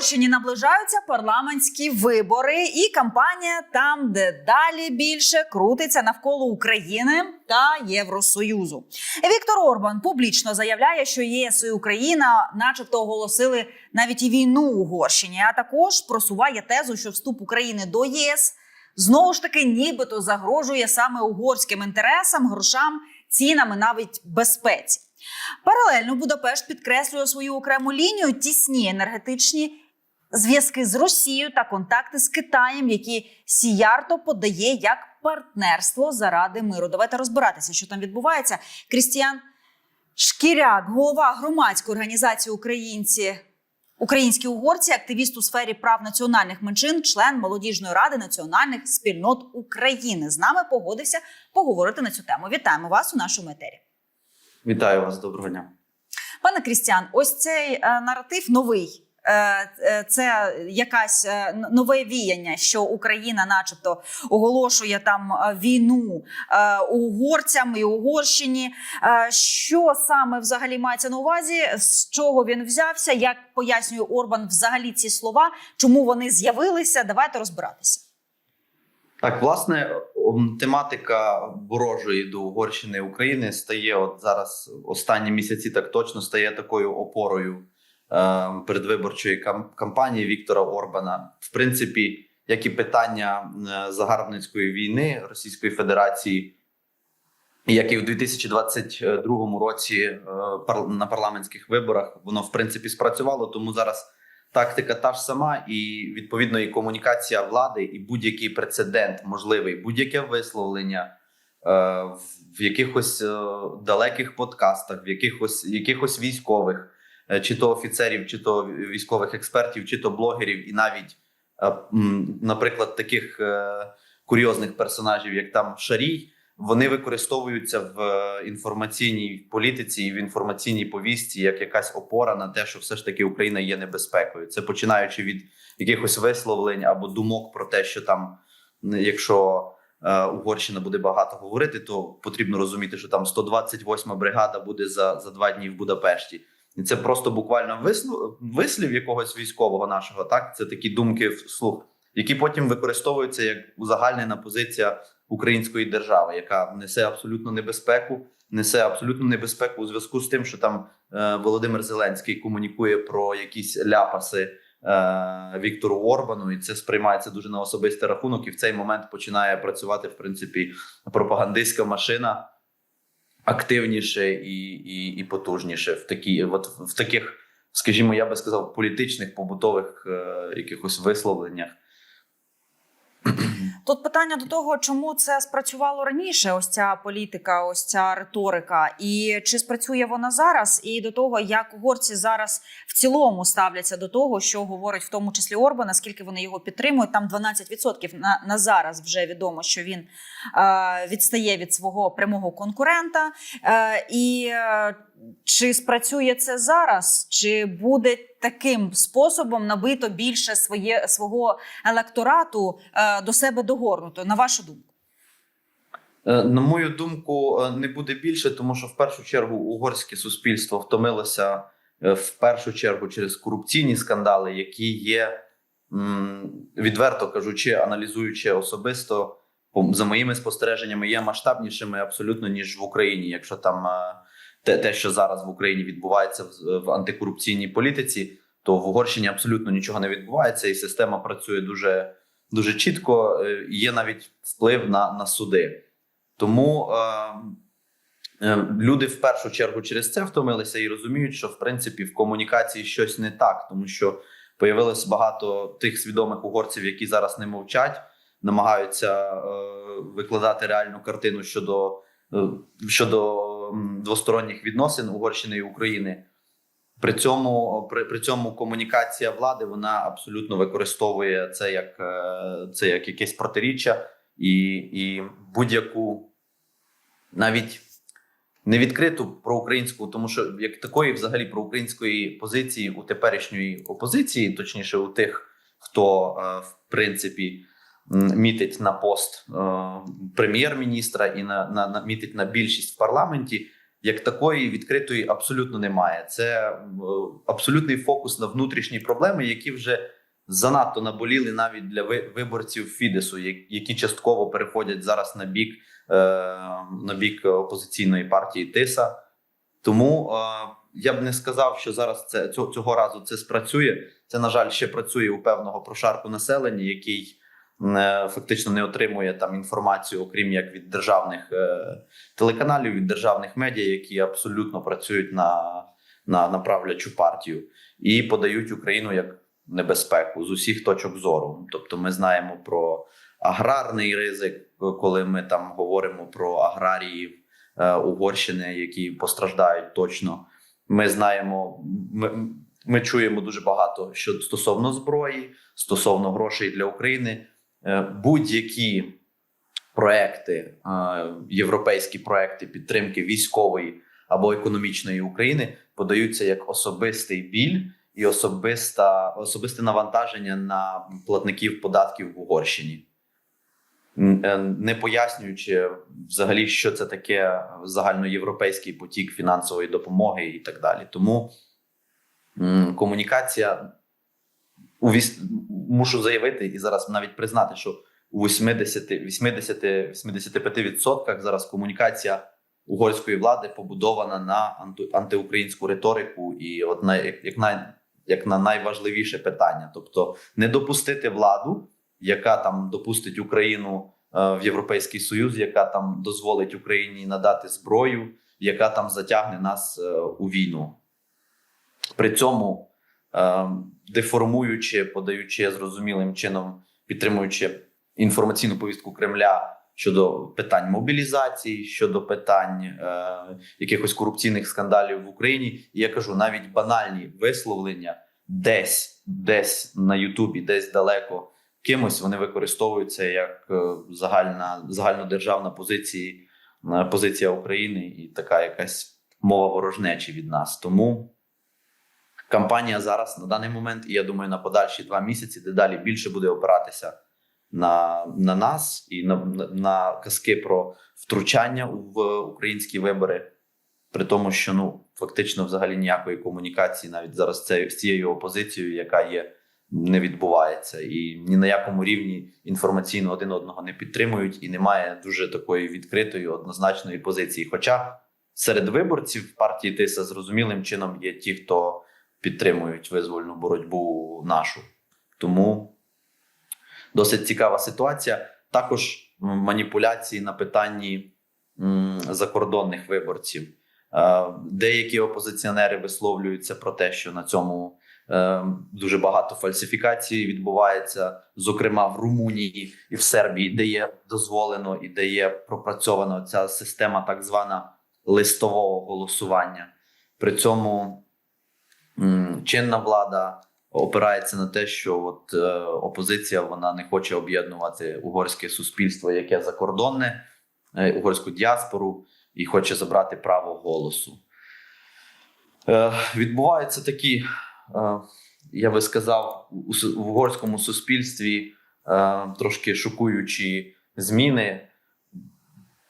Угорщині наближаються парламентські вибори, і кампанія там, де далі більше крутиться навколо України та Євросоюзу. Віктор Орбан публічно заявляє, що ЄС і Україна, начебто, оголосили навіть і війну Угорщині, а також просуває тезу, що вступ України до ЄС знову ж таки, нібито загрожує саме угорським інтересам, грошам, цінам навіть безпеці. Паралельно Будапешт підкреслює свою окрему лінію тісні енергетичні зв'язки з Росією та контакти з Китаєм, які Сіярто подає як партнерство заради миру. Давайте розбиратися, що там відбувається. Крістіан Шкіряк, голова громадської організації Українці. Українські угорці, активіст у сфері прав національних меншин, член молодіжної ради національних спільнот України, з нами погодився поговорити на цю тему. Вітаємо вас у нашому етері. Вітаю вас, доброго дня. Пане Крістіан, ось цей е, наратив новий. Е, е, Це якась е, нове віяння, що Україна, начебто, оголошує там війну угорцям і Угорщині. Що саме взагалі мається на увазі? З чого він взявся? Як пояснює Орбан взагалі ці слова? Чому вони з'явилися? Давайте розбиратися. Так, власне, тематика ворожої до Угорщини України стає от зараз останні місяці так точно стає такою опорою передвиборчої кам- кампанії Віктора Орбана. В принципі, як і питання загарбницької війни Російської Федерації, як і в 2022 році е, на парламентських виборах, воно в принципі спрацювало. Тому зараз тактика та ж сама, і відповідно і комунікація влади, і будь-який прецедент можливий, будь-яке висловлення е, в, якихось е, далеких подкастах, в якихось якихось військових, чи то офіцерів, чи то військових експертів, чи то блогерів, і навіть, е, наприклад, таких е, курйозних персонажів, як там Шарій. Вони використовуються в е, інформаційній політиці і в інформаційній повісті як якась опора на те, що все ж таки Україна є небезпекою. Це починаючи від якихось висловлень або думок про те, що там, якщо е, Угорщина буде багато говорити, то потрібно розуміти, що там 128 бригада буде за, за два дні в Будапешті. Це просто буквально вислов, вислів якогось військового нашого. Так, це такі думки вслух, які потім використовуються як узагальнена позиція української держави, яка несе абсолютну небезпеку, несе абсолютну небезпеку у зв'язку з тим, що там е, Володимир Зеленський комунікує про якісь ляпаси е, Віктору Орбану, і це сприймається дуже на особистий рахунок. І в цей момент починає працювати в принципі пропагандистська машина активніше і, і, і потужніше в такі, от в таких, скажімо, я би сказав, політичних побутових е, якихось висловленнях. Тут питання до того, чому це спрацювало раніше, ось ця політика, ось ця риторика, і чи спрацює вона зараз, і до того, як угорці зараз в цілому ставляться до того, що говорить в тому числі Орбан, наскільки вони його підтримують. Там 12% на, на зараз вже відомо, що він е, відстає від свого прямого конкурента. Е, і е, чи спрацює це зараз, чи буде таким способом набито більше своє свого електорату е, до себе догорнуто, на вашу думку? Е, На мою думку, е, не буде більше, тому що в першу чергу угорське суспільство втомилося е, в першу чергу через корупційні скандали, які є відверто кажучи, аналізуючи особисто за моїми спостереженнями, є масштабнішими абсолютно ніж в Україні. Якщо там те, те, що зараз в Україні відбувається в, в антикорупційній політиці, то в Угорщині абсолютно нічого не відбувається, і система працює дуже, дуже чітко. е, Є навіть вплив на, на суди. Тому е, е, люди в першу чергу через це втомилися і розуміють, що в принципі в комунікації щось не так, тому що появилось багато тих свідомих угорців, які зараз не мовчать, намагаються е, викладати реальну картину щодо, е, щодо двосторонніх відносин Угорщини і України. При цьому при, при цьому комунікація влади вона абсолютно використовує це як е, це як якесь протиріччя і, і будь-яку навіть не відкриту проукраїнську, тому що як такої, взагалі, проукраїнської позиції у теперішньої опозиції, точніше, у тих, хто е, в принципі мітить на пост е, прем'єр-міністра і на, на, на мітить на більшість в парламенті. як такої відкритої абсолютно немає. Це е, абсолютний фокус на внутрішні проблеми, які вже занадто наболіли навіть для виборців Фідесу, які частково переходять зараз на бік, е, на бік опозиційної партії Тиса. Тому я б не сказав, що зараз це цього, разу це спрацює. Це, на жаль, ще працює у певного прошарку населення, який фактично не отримує там інформацію, окрім як від державних е, телеканалів, від державних медіа, які абсолютно працюють на, на, на правлячу партію, і подають Україну як небезпеку з усіх точок зору. Тобто, ми знаємо про аграрний ризик, коли ми там говоримо про аграріїв е, Угорщини, які постраждають точно. Ми знаємо, ми, ми чуємо дуже багато що стосовно зброї, стосовно грошей для України. Е, Будь-які проекти, е, європейські проекти підтримки військової або економічної України подаються як особистий біль і особиста, особисте навантаження на платників податків в Угорщині. Е, Не пояснюючи взагалі, що це таке загальноєвропейський потік фінансової допомоги і так далі. Тому комунікація у віс... мушу заявити і зараз навіть признати, що у 80, 80, 85% зараз комунікація угорської влади побудована на анти- антиукраїнську риторику, і от на як, на як на найважливіше питання, тобто не допустити владу, яка там допустить Україну е, в Європейський Союз, яка там дозволить Україні надати зброю, яка там затягне нас е, у війну. При цьому деформуючи, подаючи зрозумілим чином, підтримуючи інформаційну повістку Кремля щодо питань мобілізації, щодо питань е, якихось корупційних скандалів в Україні. І я кажу, навіть банальні висловлення десь, десь на Ютубі, десь далеко кимось вони використовуються як е, загальна загальнодержавна позиція, е, позиція України і така якась мова ворожнечі від нас. Тому кампанія зараз на даний момент, і я думаю, на подальші два місяці дедалі більше буде опиратися на, на нас і на, на, на казки про втручання в українські вибори. При тому, що ну фактично взагалі ніякої комунікації навіть зараз це, з цією опозицією, яка є, не відбувається, і ні на якому рівні інформаційно один одного не підтримують, і немає дуже такої відкритої однозначної позиції. Хоча серед виборців партії Тиса зрозумілим чином є ті, хто підтримують визвольну боротьбу нашу. Тому досить цікава ситуація. Також маніпуляції на питанні закордонних виборців. Е, Деякі опозиціонери висловлюються про те, що на цьому е, дуже багато фальсифікацій відбувається, зокрема в Румунії і в Сербії, де є дозволено і де є пропрацьована ця система так звана листового голосування. При цьому чинна влада опирається на те, що от е, опозиція вона не хоче об'єднувати угорське суспільство, яке закордонне, е, угорську діаспору, і хоче забрати право голосу. Е, відбуваються такі, я би сказав, в угорському суспільстві трошки шокуючі зміни,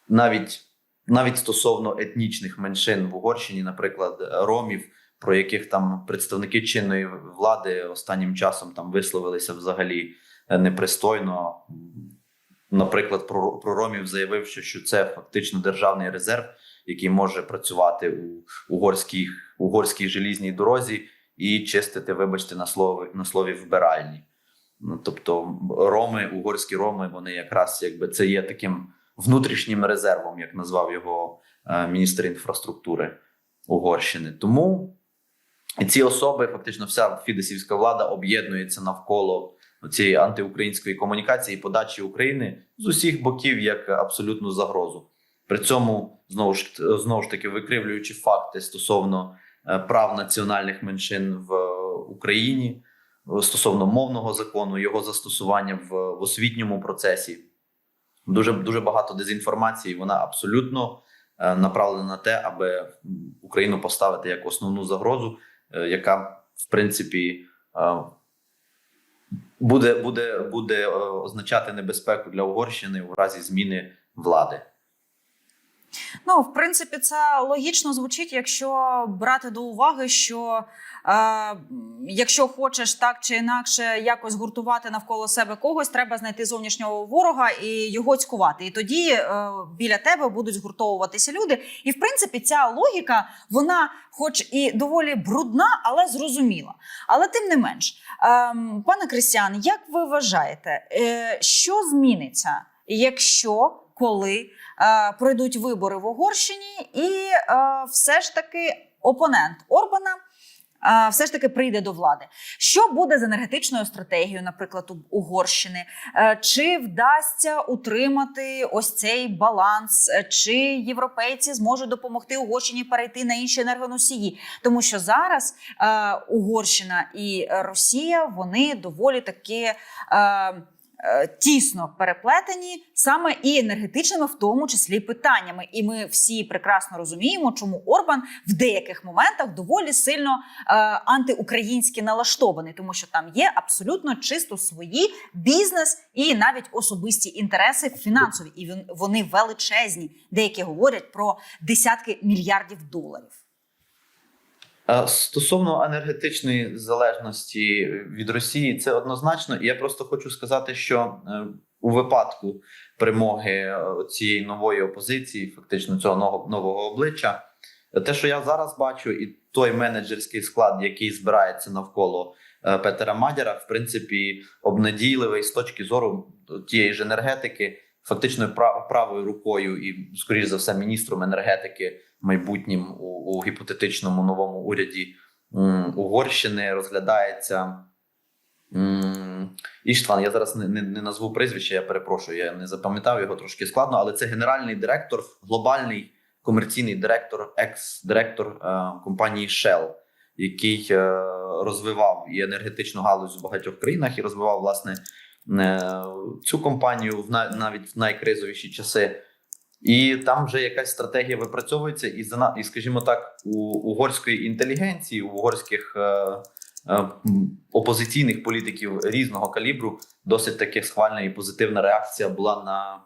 навіть, навіть стосовно етнічних меншин в Угорщині, наприклад, ромів, про яких там представники чинної влади останнім часом там висловилися взагалі е, непристойно. Наприклад, про, про ромів заявив, що, що це фактично державний резерв, який може працювати у угорській, угорській желізній дорозі і чистити, вибачте, на слові на слові вбиральні. Ну, тобто, роми, угорські роми, вони якраз якби це є таким внутрішнім резервом, як назвав його е, міністр інфраструктури Угорщини. Тому ці особи, фактично, вся фідесівська влада об'єднується навколо цієї антиукраїнської комунікації і подачі України з усіх боків як абсолютну загрозу. При цьому знову ж знову ж таки викривлюючи факти стосовно е, прав національних меншин в е, Україні, е, стосовно мовного закону, його застосування в, в освітньому процесі. Дуже дуже багато дезінформації. Вона абсолютно направлена на те, аби Україну поставити як основну загрозу, яка в принципі е, буде, буде, буде е, означати небезпеку для Угорщини у разі зміни влади. Ну, в принципі, це логічно звучить, якщо брати до уваги, що е, якщо хочеш так чи інакше якось гуртувати навколо себе когось, треба знайти зовнішнього ворога і його цькувати. І тоді е, біля тебе будуть згуртовуватися люди. І в принципі, ця логіка, вона, хоч і доволі брудна, але зрозуміла. Але тим не менш, ем, пане Кристіан, як ви вважаєте, е, що зміниться, якщо коли е, пройдуть вибори в Угорщині, і е, все ж таки опонент Орбана. Все ж таки прийде до влади. Що буде з енергетичною стратегією, наприклад, Угорщини? Е, Чи вдасться утримати ось цей баланс? Е, Чи європейці зможуть допомогти Угорщині перейти на інші енергоносії? Тому що зараз е, Угорщина і Росія вони доволі таки. Е, Тісно переплетені саме і енергетичними, в тому числі питаннями, і ми всі прекрасно розуміємо, чому Орбан в деяких моментах доволі сильно е, антиукраїнськи налаштований, тому що там є абсолютно чисто свої бізнес і навіть особисті інтереси фінансові, і вони величезні. Деякі говорять про десятки мільярдів доларів. Е, Стосовно енергетичної залежності від Росії, це однозначно. І я просто хочу сказати, що е, у випадку перемоги е, цієї нової опозиції, фактично цього нового, обличчя, те, що я зараз бачу, і той менеджерський склад, який збирається навколо Петера Мадяра, в принципі, обнадійливий з точки зору тієї ж енергетики, фактично прав- правою рукою, і, скоріш за все, міністром енергетики майбутнім у, у гіпотетичному новому уряді м, Угорщини розглядається. м, Іштван, я зараз не, не, не назву прізвище, я перепрошую, я не запам'ятав його трошки складно, але це генеральний директор, глобальний комерційний директор, екс-директор е, компанії Shell, який е, розвивав і енергетичну галузь в багатьох країнах і розвивав власне е, цю компанію в навіть в найкризовіші часи. І там вже якась стратегія випрацьовується, і зана- і, скажімо так, у угорської інтелігенції, у угорських е, е, опозиційних політиків різного калібру досить таки схвальна і позитивна реакція була на,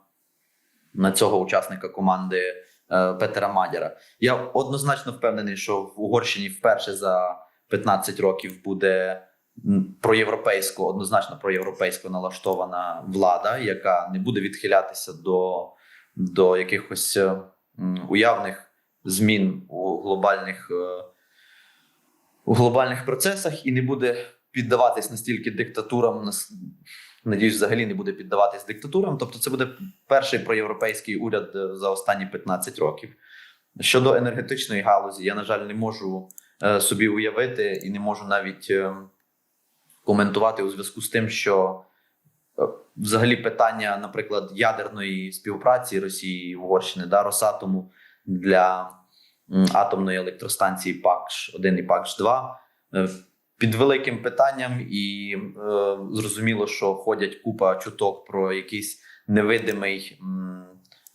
на цього учасника команди е, Петера Мадяра. Я однозначно впевнений, що в Угорщині вперше за 15 років буде проєвропейсько, однозначно проєвропейсько налаштована влада, яка не буде відхилятися до до якихось е, уявних змін у глобальних, е, у глобальних процесах і не буде піддаватись настільки диктатурам, надіюсь, взагалі не буде піддаватись диктатурам. Тобто, це буде перший проєвропейський уряд е, за останні 15 років. Щодо енергетичної галузі, я, на жаль, не можу собі уявити і не можу навіть коментувати у зв'язку з тим, що взагалі питання, наприклад, ядерної співпраці Росії і Угорщини да, Росатому для атомної електростанції ПАКШ 1 і ПАКШ 2 е, під великим питанням, і е, зрозуміло, що ходять купа чуток про якийсь невидимий м,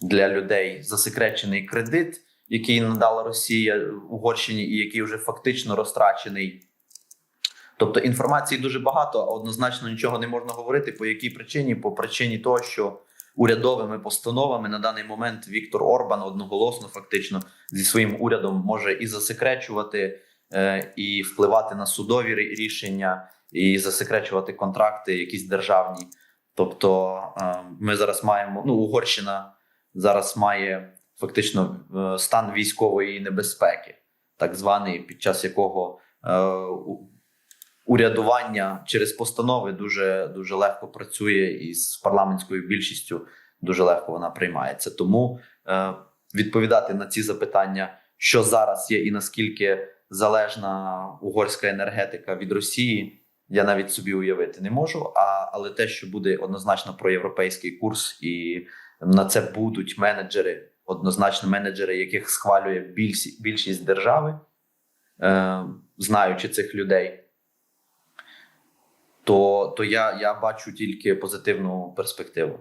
для людей засекречений кредит, який надала Росія Угорщині, і який вже фактично розтрачений. Тобто інформації дуже багато, а однозначно нічого не можна говорити. По якій причині? По причині того, що урядовими постановами на даний момент Віктор Орбан одноголосно, фактично, зі своїм урядом може і засекречувати, е, і впливати на судові рішення, і засекречувати контракти, якісь державні. Тобто, е, ми зараз маємо ну, Угорщина зараз має фактично е, стан військової небезпеки, так званий, під час якого урядування через постанови дуже дуже легко працює, і з парламентською більшістю дуже легко вона приймається. Тому е, відповідати на ці запитання, що зараз є, і наскільки залежна угорська енергетика від Росії, я навіть собі уявити не можу. А але те, що буде однозначно проєвропейський курс, і на це будуть менеджери, однозначно менеджери, яких схвалює більшість, більшість держави, е, знаючи цих людей то, то я, я бачу тільки позитивну перспективу.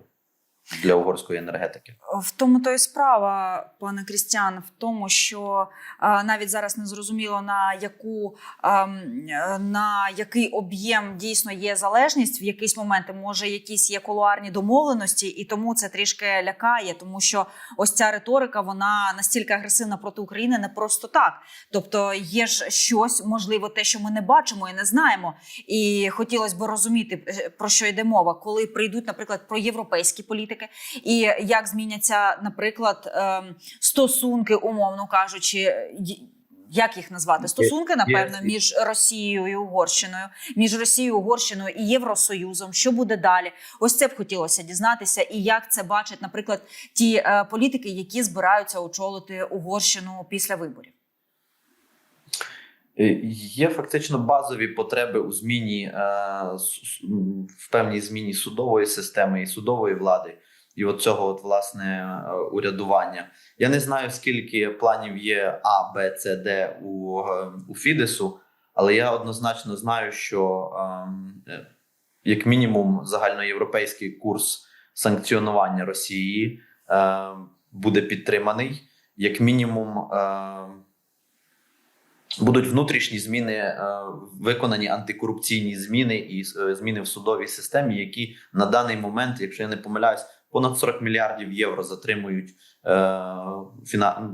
Для угорської енергетики. В тому то і справа, пане Крістіан, в тому, що е, навіть зараз не зрозуміло на яку ем, на який об'єм дійсно є залежність. В якийсь моменти може якісь є кулуарні домовленості, і тому це трішки лякає, тому що ось ця риторика вона настільки агресивна проти України не просто так. Тобто є ж щось, можливо, те, що ми не бачимо і не знаємо. І хотілося б розуміти е, про що йде мова, коли прийдуть, наприклад, про європейські політики, і як зміняться, наприклад, ем, стосунки, умовно кажучи. Як їх назвати? Стосунки, напевно, між Росією і Угорщиною, між Росією, Угорщиною і Євросоюзом. Що буде далі? Ось це б хотілося дізнатися, і як це бачать, наприклад, ті е, політики, які збираються очолити Угорщину після виборів. Е, Є фактично базові потреби у зміні е, в певній зміні судової системи і судової влади, і от цього от власне е, урядування. Я не знаю, скільки планів є А, Б, С, Д у, е, у Фідесу, але я однозначно знаю, що ем, е, як мінімум загальноєвропейський курс санкціонування Росії буде підтриманий, як мінімум. Будуть внутрішні зміни, виконані антикорупційні зміни і зміни в судовій системі, які на даний момент, якщо я не помиляюсь, понад 40 мільярдів євро затримують е, фіна...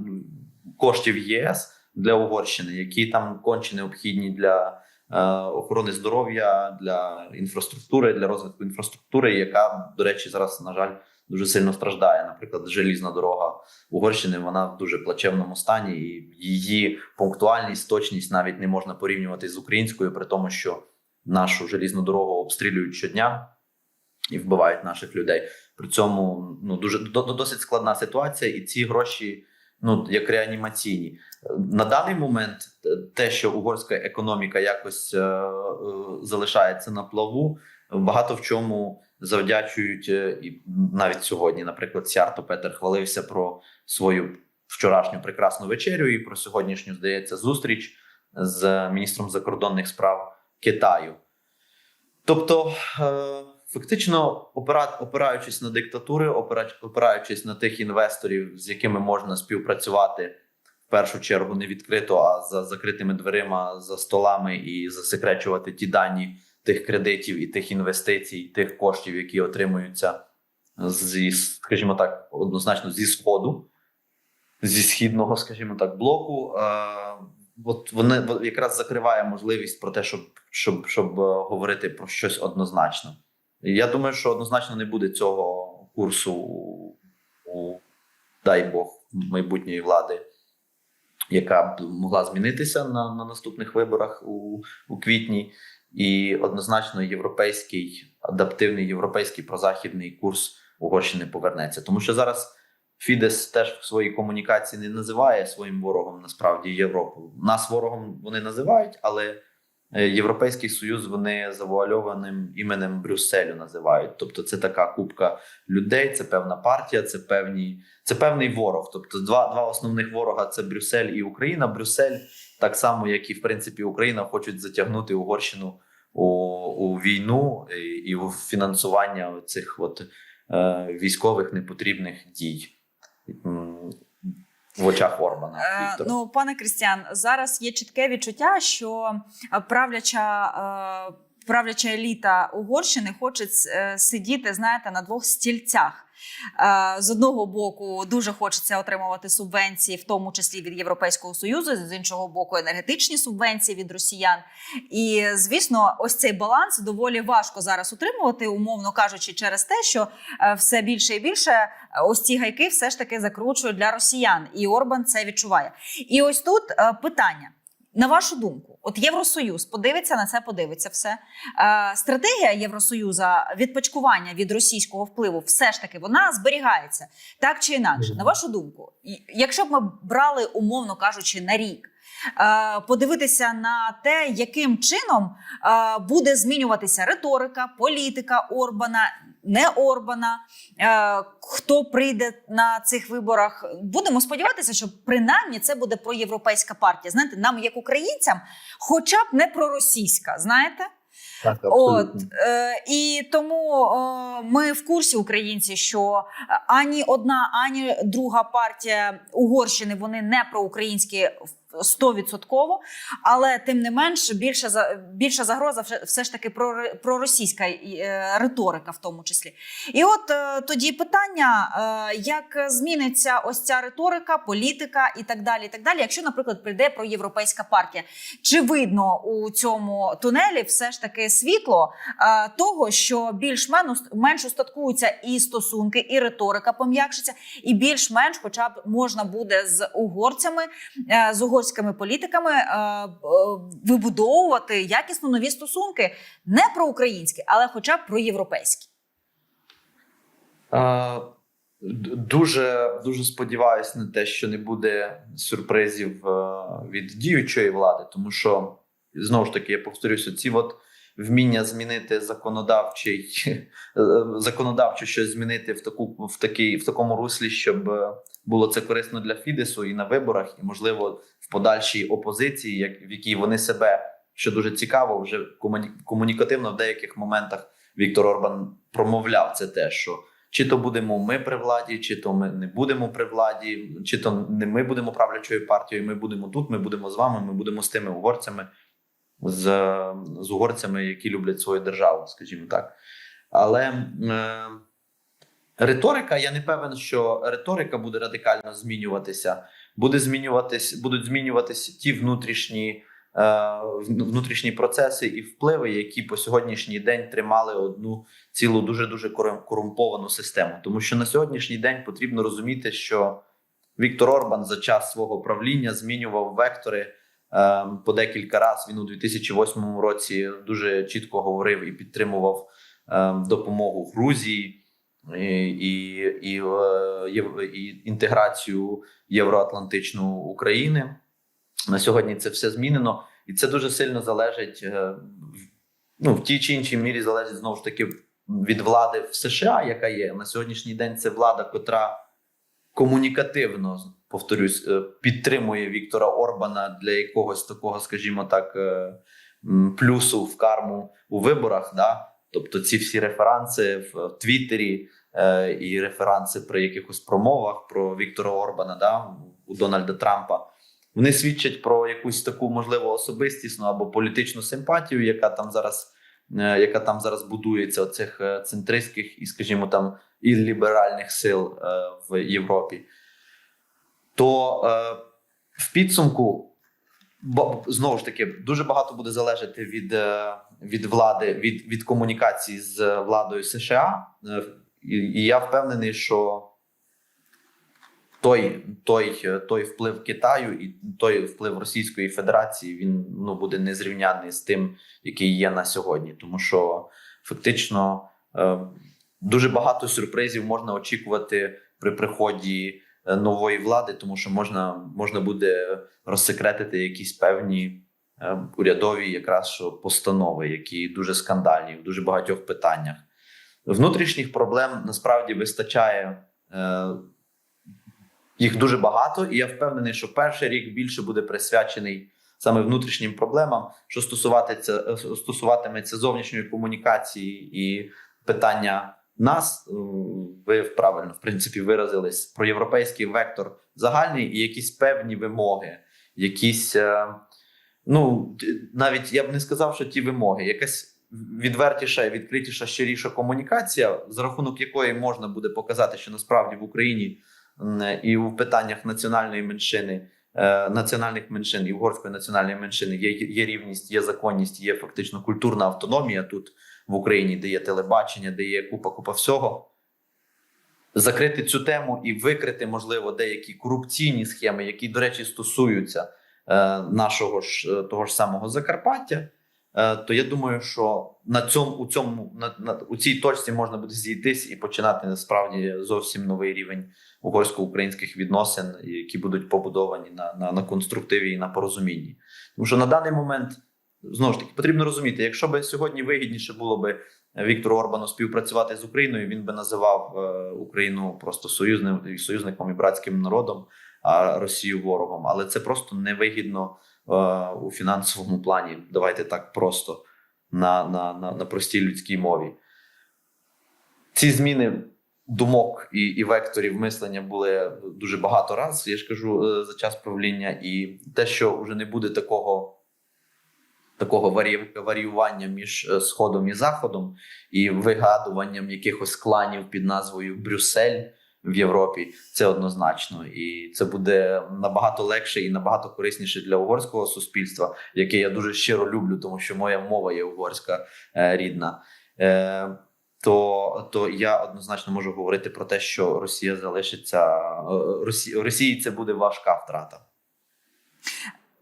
коштів ЄС для Угорщини, які там конче необхідні для е, охорони здоров'я, для інфраструктури, для розвитку інфраструктури, яка, до речі, зараз, на жаль, дуже сильно страждає. Наприклад, желізна дорога Угорщини вона в дуже плачевному стані, і її пунктуальність, точність навіть не можна порівнювати з українською, при тому, що нашу желізну дорогу обстрілюють щодня і вбивають наших людей. При цьому ну дуже до- до- досить складна ситуація, і ці гроші. Ну, як реанімаційні на даний момент, е, те, що угорська економіка якось е, е, залишається на плаву, багато в чому завдячують е, навіть сьогодні. Наприклад, Сярто Петер хвалився про свою вчорашню прекрасну вечерю і про сьогоднішню, здається, зустріч з міністром закордонних справ Китаю. Тобто, е, фактично, опираючись на диктатури, опираючись на тих інвесторів, з якими можна співпрацювати в першу чергу не відкрито, а за закритими дверима, за столами і засекречувати ті дані тих кредитів і тих інвестицій, тих коштів, які отримуються зі, скажімо так, однозначно зі сходу, зі східного, скажімо так, блоку. Е, от вони якраз закриває можливість про те, щоб, щоб, щоб е, говорити про щось однозначно. Я думаю, що однозначно не буде цього курсу у, дай Бог майбутньої влади, яка б могла змінитися на, на наступних виборах у, у квітні. І однозначно європейський адаптивний європейський прозахідний курс Угорщини повернеться. Тому що зараз Фідес теж в своїй комунікації не називає своїм ворогом насправді Європу. Нас ворогом вони називають, але Європейський Союз вони завуальованим іменем Брюсселю називають. Тобто, це така купка людей, це певна партія, це певні, це певний ворог. Тобто, два, два основних ворога це Брюссель і Україна. Брюссель, так само як і в принципі Україна, хочуть затягнути Угорщину у, у війну і, і у фінансування цих от е, військових непотрібних дій в очах Орбана. Віктор? Ну, пане Крістіан, зараз є чітке відчуття, що е, правляча. е, Правляча еліта Угорщини хоче е, сидіти, знаєте, на двох стільцях. Е, З одного боку, дуже хочеться отримувати субвенції, в тому числі від Європейського союзу, з іншого боку, енергетичні субвенції від росіян. І звісно, ось цей баланс доволі важко зараз утримувати, умовно кажучи, через те, що е, все більше і більше е, ось ці гайки все ж таки закручують для росіян, і Орбан це відчуває. І ось тут питання. На вашу думку, от Євросоюз подивиться на це, подивиться все. Е, стратегія Євросоюза відпочкування від російського впливу все ж таки вона зберігається так чи інакше. На вашу думку, якщо б ми брали, умовно кажучи, на рік, е, подивитися на те, яким чином е, буде змінюватися риторика, політика Орбана, не Орбана, е, хто прийде на цих виборах. Будемо сподіватися, що принаймні це буде проєвропейська партія. Знаєте, нам, як українцям, хоча б не проросійська, знаєте. Так, От е, і тому е, ми в курсі українці, що ані одна, ані друга партія Угорщини вони не проукраїнські стовідсотково, але тим не менш більша більша загроза все, ж таки проросійська е, риторика, в тому числі. І от е, тоді питання: е, як зміниться ось ця риторика, політика і так далі. І так далі, якщо, наприклад, прийде проєвропейська партія, чи видно у цьому тунелі все ж таки світло того, що більш-менш менш устаткуються і стосунки, і риторика пом'якшиться, і більш-менш, хоча б можна буде з угорцями, з угорськими політиками е, е, вибудовувати якісно нові стосунки, не про українські, але хоча б про європейські. Дуже дуже сподіваюся на те, що не буде сюрпризів е, від діючої влади, тому що знову ж таки я повторюся, ці от вміння змінити законодавчий е, законодавчо щось змінити в таку в такий в такому руслі, щоб е, було це корисно для Фідесу і на виборах, і можливо в подальшій опозиції, як в якій вони себе що дуже цікаво, вже комуні- комунікативно в деяких моментах Віктор Орбан промовляв це те, що чи то будемо ми при владі, чи то ми не будемо при владі, чи то не ми будемо правлячою партією. Ми будемо тут. Ми будемо з вами. Ми будемо з тими угорцями, з, з угорцями, які люблять свою державу, скажімо так. Але е, риторика, я не певен, що риторика буде радикально змінюватися. Буде змінюватись, будуть змінюватися ті внутрішні. е, Внутрішні процеси і впливи, які по сьогоднішній день тримали одну цілу дуже дуже корумповану систему. Тому що на сьогоднішній день потрібно розуміти, що Віктор Орбан за час свого правління змінював вектори по декілька разів. Він у 2008 році дуже чітко говорив і підтримував е, допомогу Грузії. І, і, і, е, і інтеграцію євроатлантичну України на сьогодні це все змінено, і це дуже сильно залежить е, ну, в тій чи іншій мірі залежить знову ж таки від влади в США, яка є на сьогоднішній день. Це влада, котра комунікативно повторюсь, е, підтримує Віктора Орбана для якогось такого, скажімо так, е, плюсу в карму у виборах. Да? Тобто, ці всі реферанси в Твіттері е, і реферанси при якихось промовах про Віктора Орбана, да, у Дональда Трампа. Вони свідчать про якусь таку можливо особистісну або політичну симпатію, яка там зараз, яка там зараз будується оцих центристських і, скажімо, там і ліберальних сил в Європі. То е, в підсумку знову ж таки дуже багато буде залежати від, е, від влади, від, від комунікації з владою США. Е, І, я впевнений, що той, той, е, той вплив Китаю і той вплив Російської Федерації він ну буде незрівнянний з тим, який є на сьогодні, тому що фактично дуже багато сюрпризів можна очікувати при приході нової влади, тому що можна, можна буде розсекретити якісь певні е, урядові якраз що постанови, які дуже скандальні в дуже багатьох питаннях. Внутрішніх проблем насправді вистачає. Е, їх дуже багато, і я впевнений, що перший рік більше буде присвячений саме внутрішнім проблемам, що е, стосуватиметься зовнішньої комунікації і питання нас. Е, Ви правильно в принципі виразились про європейський вектор загальний і якісь певні вимоги, якісь е, ну навіть я б не сказав, що ті вимоги, якась відвертіша, відкритіша, щиріша комунікація, за рахунок якої можна буде показати, що насправді в Україні і в питаннях національної меншини, національних меншин і угорської національної меншини є, є рівність, є законність, є фактично культурна автономія тут в Україні, де є телебачення, де є купа купа всього. Закрити цю тему і викрити, можливо, деякі корупційні схеми, які, до речі, стосуються е, нашого ж е, того ж самого Закарпаття. Е, то я думаю, що на цьому у цьому на, на у цій точці можна буде зійтись і починати насправді зовсім новий рівень угорсько-українських відносин, які будуть побудовані на, на, на конструктиві і на порозумінні. Тому що на даний момент знову ж таки потрібно розуміти, якщо би сьогодні вигідніше було би Віктору Орбану співпрацювати з Україною, він би називав е, Україну просто союзним союзником і братським народом, а Росію ворогом. Але це просто невигідно у фінансовому плані. Давайте так просто на, на, на, на простій людській мові. Ці зміни думок і, і векторів мислення були дуже багато разів, я ж кажу, е, за час правління, і те, що вже не буде такого. Такого варіювання між е, сходом і заходом, і вигадуванням якихось кланів під назвою Брюссель в Європі, це однозначно, і це буде набагато легше і набагато корисніше для угорського суспільства, яке я дуже щиро люблю, тому що моя мова є угорська е, рідна. Е, то, то я однозначно можу говорити про те, що Росія залишиться е, Росії, Росії це буде важка втрата.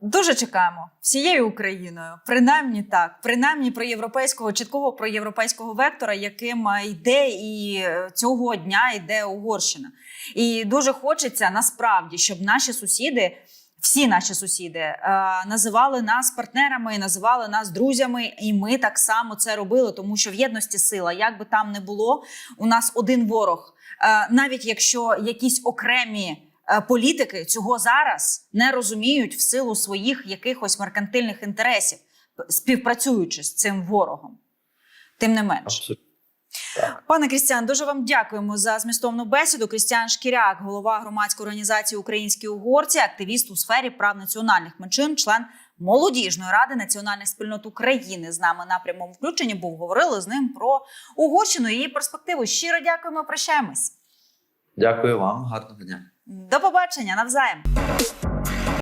Дуже чекаємо всією Україною, принаймні так, принаймні про європейського чіткого про європейського вектора, яким е, йде і е, цього дня йде Угорщина. І дуже хочеться насправді, щоб наші сусіди, всі наші сусіди, е, називали нас партнерами, називали нас друзями, і ми так само це робили, тому що в єдності сила, як би там не було, у нас один ворог. Навіть якщо якісь окремі політики цього зараз не розуміють в силу своїх якихось меркантильних інтересів, співпрацюючи з цим ворогом. Тим не менш, Так. пане Крістіан, дуже вам дякуємо за змістовну бесіду. Крістіан Шкіряк, голова громадської організації Українські угорці, активіст у сфері прав національних меншин, член молодіжної ради національних спільнот України. З нами на прямому включенні був говорили з ним про Угорщину і її перспективу. Щиро дякуємо. Прощаємось. Дякую вам, гарного дня. До побачення навзаєм.